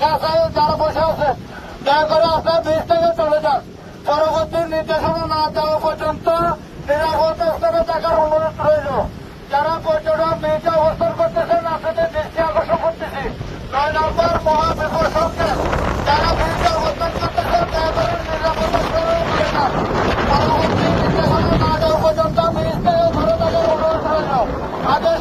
যারা বসে আছে। দয়া করে আপনার ব্রিজ থেকে চলে যান। পরবর্তী নির্দেশনা না দেওয়া পর্যন্ত নিরাপদ স্থানে থাকার অনুরোধ রইল। যারা পর্যটক ব্রিজে অবস্থান করতেছেন, আপনাদের দৃষ্টি আকর্ষণ করতেছি। নয় নম্বর মহাবিপদ সংকেত যারা ব্রিজে অবস্থান করতেছেন, দয়া করে নিরাপদ স্থানে চলে যান। পরবর্তী নির্দেশনা না দেওয়া পর্যন্ত ব্রিজ ধরে থাকার অনুরোধ রইল। আদেশ